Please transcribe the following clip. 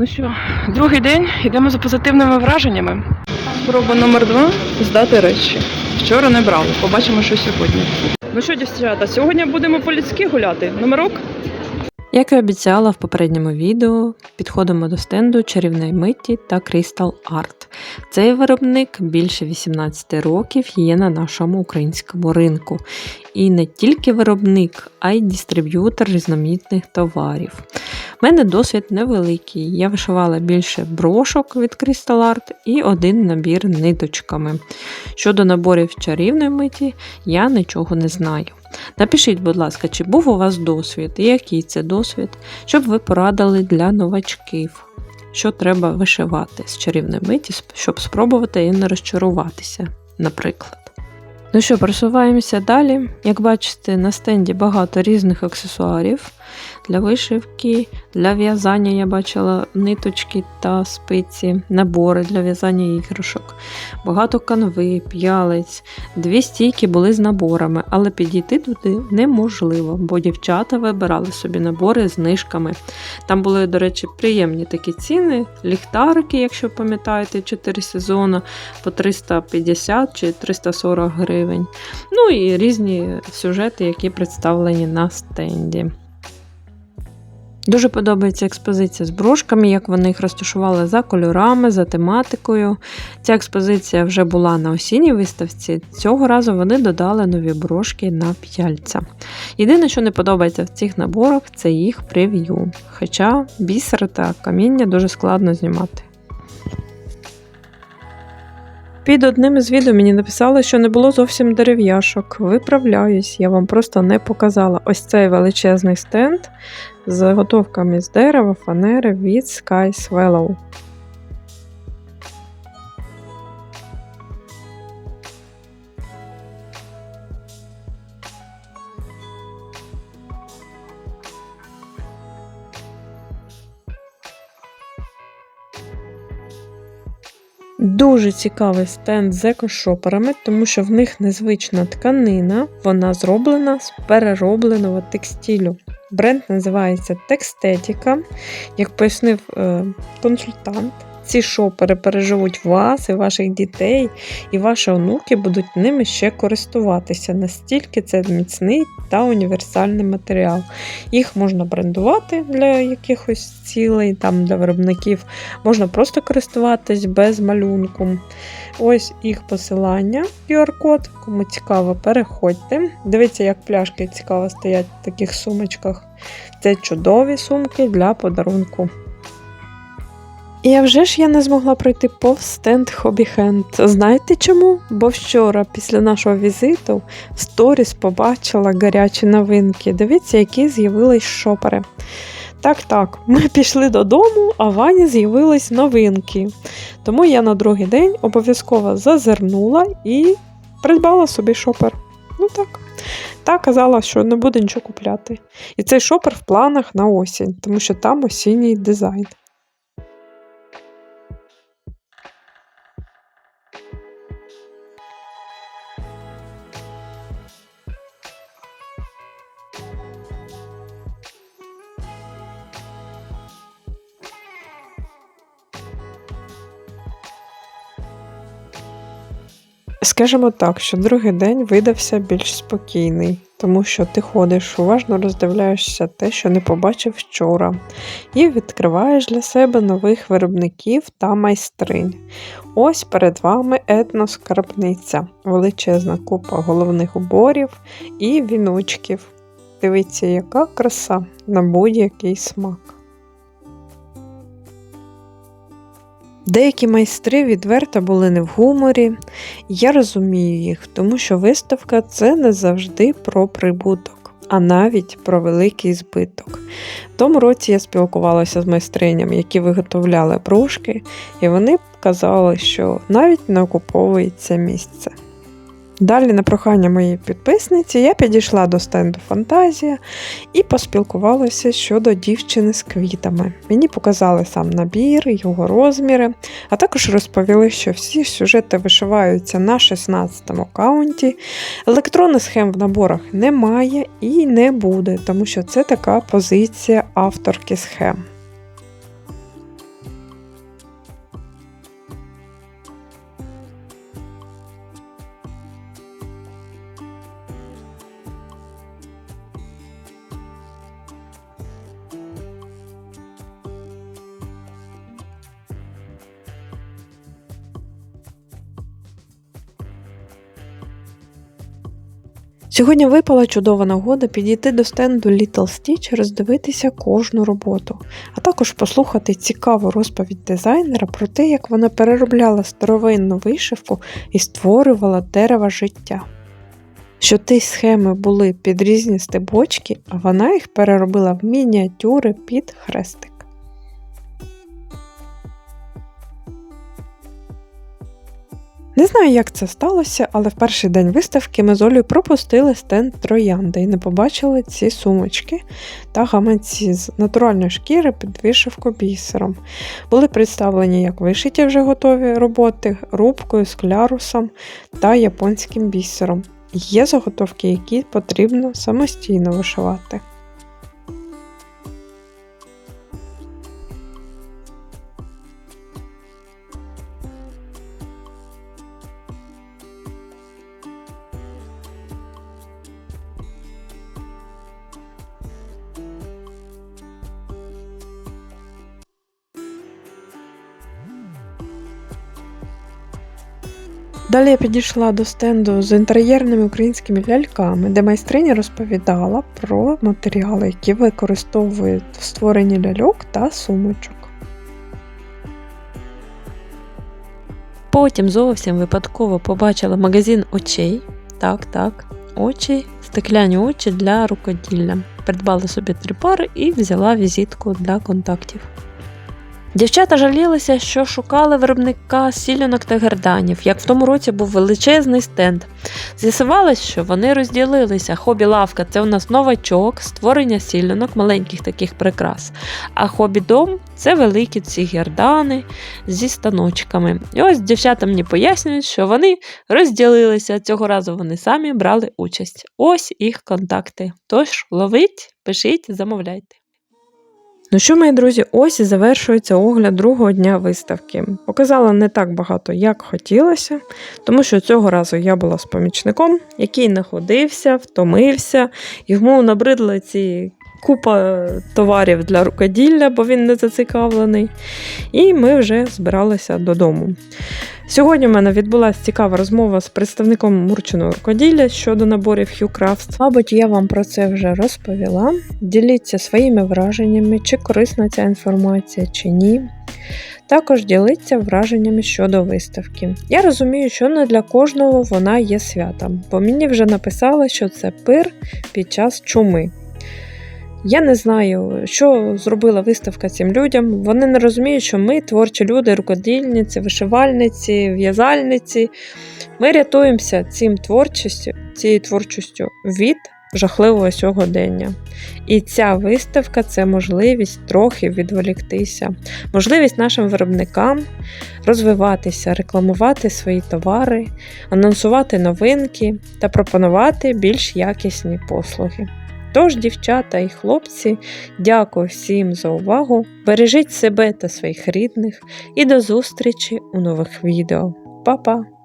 Ну що, другий день йдемо за позитивними враженнями. Спроба номер два здати речі. Вчора не брали, побачимо, що сьогодні. Ну що, дівчата, сьогодні будемо по-людськи гуляти. Номерок? Як і обіцяла в попередньому відео, підходимо до стенду чарівної миті та Crystal Art. Цей виробник більше 18 років є на нашому українському ринку. І не тільки виробник, а й дистриб'ютор різноманітних товарів. У мене досвід невеликий. Я вишивала більше брошок від Crystal Art і один набір ниточками. Щодо наборів чарівної миті, я нічого не знаю. Напишіть, будь ласка, чи був у вас досвід і який це досвід, щоб ви порадили для новачків, що треба вишивати з чарівної миті, щоб спробувати і не розчаруватися, наприклад. Ну що, просуваємося далі. Як бачите, на стенді багато різних аксесуарів для вишивки, для в'язання я бачила ниточки та спиці, набори для в'язання іграшок, багато канви, п'ялиць. Дві стійки були з наборами, але підійти туди неможливо, бо дівчата вибирали собі набори з знижками. Там були, до речі, приємні такі ціни, ліхтарики, якщо пам'ятаєте, 4 сезони по 350 чи 340 гривень. Ну і різні сюжети, які представлені на стенді. Дуже подобається експозиція з брошками, як вони їх розташували за кольорами, за тематикою. Ця експозиція вже була на осінній виставці. Цього разу вони додали нові брошки на п'яльця. Єдине, що не подобається в цих наборах, це їх прев'ю. Хоча бісер та каміння дуже складно знімати. Під одним із відео мені написали, що не було зовсім дерев'яшок. Виправляюсь, я вам просто не показала ось цей величезний стенд з заготовками з дерева, фанери від Sky Swallow. Дуже цікавий стенд з екошоперами, тому що в них незвична тканина, вона зроблена з переробленого текстилю. Бренд називається Текстетіка. Як пояснив е, консультант, ці шопери переживуть вас і ваших дітей, і ваші онуки будуть ними ще користуватися. Настільки це міцний та універсальний матеріал. Їх можна брендувати для якихось цілей, там для виробників, можна просто користуватись без малюнку. Ось їх посилання, QR-код. Кому цікаво, переходьте. Дивіться, як пляшки цікаво стоять в таких сумочках. Це чудові сумки для подарунку. А вже ж я не змогла пройти повз стенд Hobby Hand. Знаєте чому? Бо вчора, після нашого візиту, в сторіс побачила гарячі новинки. Дивіться, які з'явились шопери. Так, так, ми пішли додому, а в Вані з'явились новинки. Тому я на другий день обов'язково зазирнула і придбала собі шопер. Ну так. Та казала, що не буде нічого купляти. І цей шопер в планах на осінь, тому що там осінній дизайн. Скажімо так, що другий день видався більш спокійний, тому що ти ходиш, уважно роздивляєшся те, що не побачив вчора, і відкриваєш для себе нових виробників та майстринь. Ось перед вами етноскарбниця, величезна купа головних уборів і віночків. Дивіться, яка краса на будь-який смак. Деякі майстри відверто були не в гуморі, я розумію їх, тому що виставка це не завжди про прибуток, а навіть про великий збиток. В тому році я спілкувалася з майстринями, які виготовляли брошки, і вони казали, що навіть не окуповується місце. Далі, на прохання моєї підписниці, я підійшла до стенду Фантазія і поспілкувалася щодо дівчини з квітами. Мені показали сам набір, його розміри, а також розповіли, що всі сюжети вишиваються на 16 аккаунті. Електронних схем в наборах немає і не буде, тому що це така позиція авторки схем. Сьогодні випала чудова нагода підійти до стенду Little Stitch, роздивитися кожну роботу, а також послухати цікаву розповідь дизайнера про те, як вона переробляла старовинну вишивку і створювала дерева життя. Що ті схеми були під різні стебочки, а вона їх переробила в мініатюри під хрестик. Не знаю, як це сталося, але в перший день виставки ми з Олею пропустили стенд троянди і не побачили ці сумочки та гаманці з натуральної шкіри під вишивку бісером. Були представлені як вишиті вже готові роботи рубкою, склярусом та японським бісером. Є заготовки, які потрібно самостійно вишивати. Далі я підійшла до стенду з інтер'єрними українськими ляльками, де майстриня розповідала про матеріали, які використовують в створенні ляльок та сумочок. Потім зовсім випадково побачила магазин очей. Так, так, очі, стекляні очі для рукоділля. Придбала собі три пари і взяла візитку для контактів. Дівчата жалілися, що шукали виробника сілянок та герданів, як в тому році був величезний стенд. З'ясувалось, що вони розділилися. Хобі-лавка це у нас новачок, створення сілянок, маленьких таких прикрас. А хобі-дом це великі ці гердани зі станочками. І ось дівчата мені пояснюють, що вони розділилися. Цього разу вони самі брали участь. Ось їх контакти. Тож ловіть, пишіть, замовляйте. Ну що, мої друзі, ось і завершується огляд другого дня виставки. Показала не так багато, як хотілося, тому що цього разу я була з помічником, який находився, втомився, йому набридли ці купа товарів для рукоділля, бо він не зацікавлений. І ми вже збиралися додому. Сьогодні в мене відбулася цікава розмова з представником Мурчиного рукоділля щодо наборів Hue Crafts. Мабуть, я вам про це вже розповіла. Діліться своїми враженнями, чи корисна ця інформація, чи ні. Також діліться враженнями щодо виставки. Я розумію, що не для кожного вона є святом, бо мені вже написали, що це пир під час чуми. Я не знаю, що зробила виставка цим людям. Вони не розуміють, що ми творчі люди, рукодільниці, вишивальниці, в'язальниці. Ми рятуємося цим творчістю, цією творчістю від жахливого сьогодення. І ця виставка це можливість трохи відволіктися, можливість нашим виробникам розвиватися, рекламувати свої товари, анонсувати новинки та пропонувати більш якісні послуги. Тож, дівчата і хлопці, дякую всім за увагу. Бережіть себе та своїх рідних і до зустрічі у нових відео. Па-па!